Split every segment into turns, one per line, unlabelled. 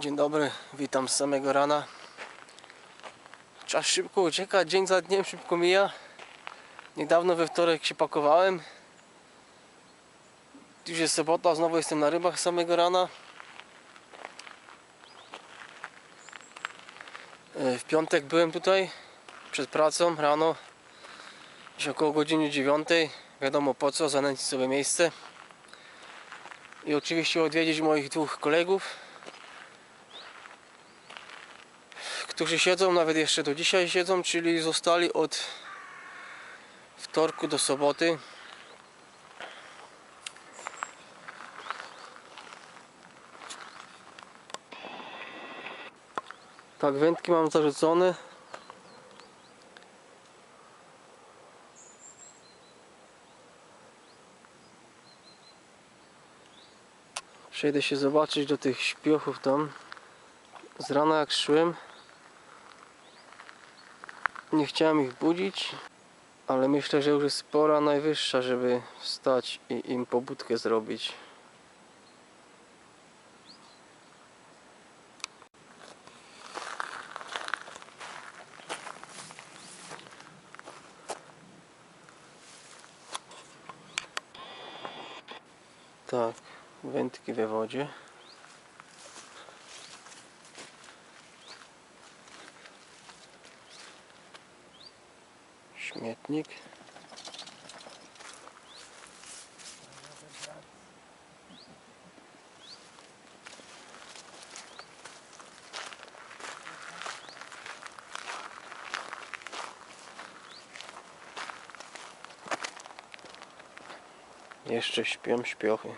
Dzień dobry, witam z samego rana. Czas szybko ucieka, dzień za dniem szybko mija. Niedawno we wtorek się pakowałem. Już jest sobota, znowu jestem na rybach z samego rana. E, W piątek byłem tutaj przed pracą rano. Gdzieś około godziny 9. Wiadomo po co, zanęcić sobie miejsce. I oczywiście odwiedzić moich dwóch kolegów. Którzy siedzą, nawet jeszcze do dzisiaj siedzą, czyli zostali od wtorku do soboty. Tak, wędki mam zarzucone. Przejdę się zobaczyć do tych śpiochów tam. Z rana jak szłem, nie chciałem ich budzić, ale myślę, że już jest pora najwyższa, żeby wstać i im pobudkę zrobić. Tak, wędki we wodzie. Śmietnik. Jeszcze śpią śpiochy.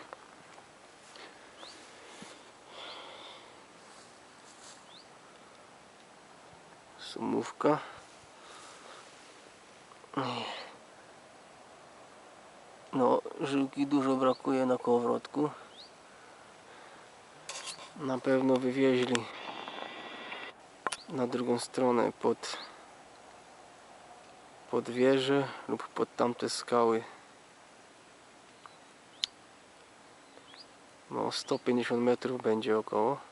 Sumówka. No, żyłki dużo brakuje na kołowrotku. Na pewno wywieźli na drugą stronę pod pod wieżę lub pod tamte skały. No 150 metrów będzie około.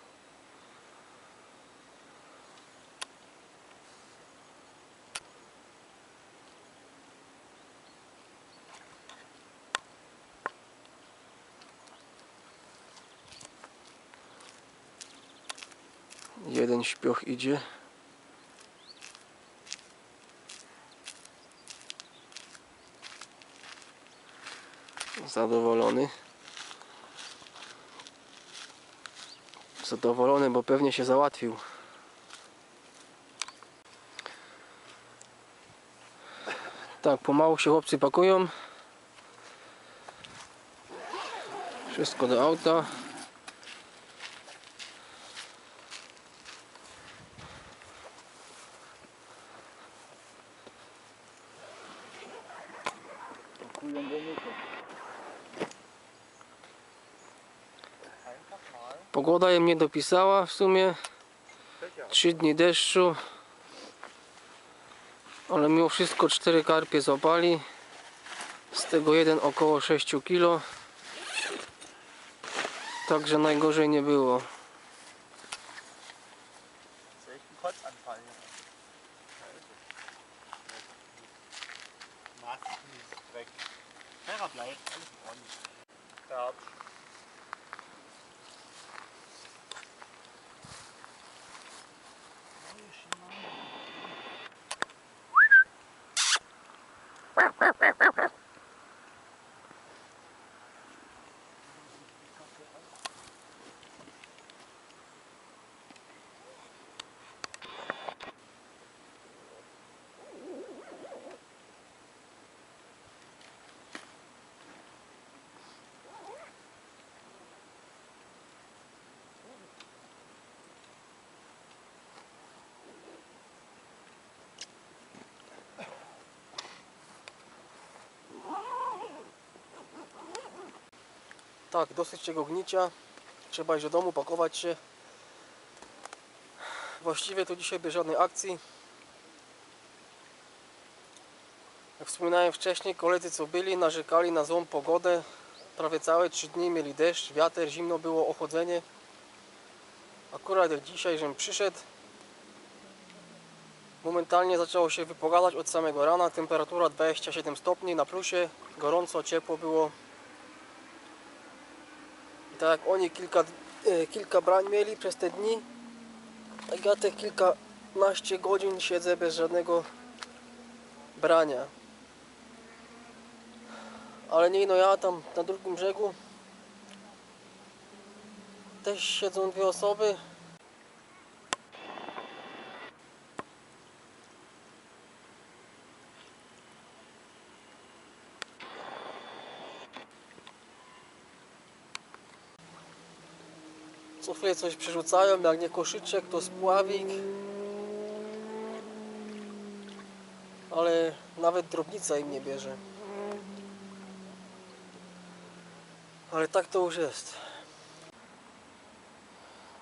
Jeden śpioch idzie. Zadowolony. Zadowolony, bo pewnie się załatwił. Tak, pomału się chłopcy pakują. Wszystko do auta. Pogoda im nie dopisała w sumie. Trzy dni deszczu. Ale mimo wszystko cztery karpie złapali. Z tego jeden około 6 kg. Także najgorzej nie było.
Bleibt, alles ordentlich. Ja.
Tak, dosyć tego gnicia. Trzeba iść do domu, pakować się. Właściwie to dzisiaj bez żadnej akcji. Jak wspominałem wcześniej, koledzy co byli narzekali na złą pogodę. Prawie całe 3 dni mieli deszcz, wiatr, zimno było, ochodzenie. Akurat jak dzisiaj, żem przyszedł, momentalnie zaczęło się wypogadać od samego rana. Temperatura 27 stopni na plusie, gorąco, ciepło było. Tak oni kilka, e, kilka brań mieli przez te dni, tak ja te kilkanaście godzin siedzę bez żadnego brania. Ale nie no ja tam na drugim brzegu też siedzą dwie osoby. Co chwilę coś przerzucają, jak nie koszyczek, to spławik. Ale nawet drobnica im nie bierze. Ale tak to już jest.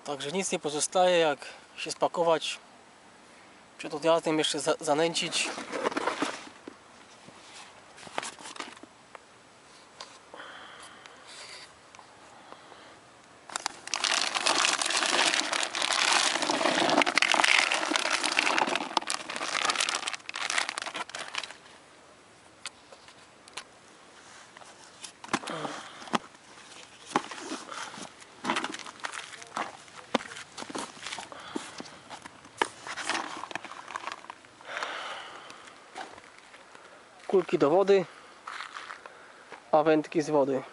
Także nic nie pozostaje jak się spakować, przed odjazdem jeszcze za zanęcić. Kulki do wody, a wędki z wody.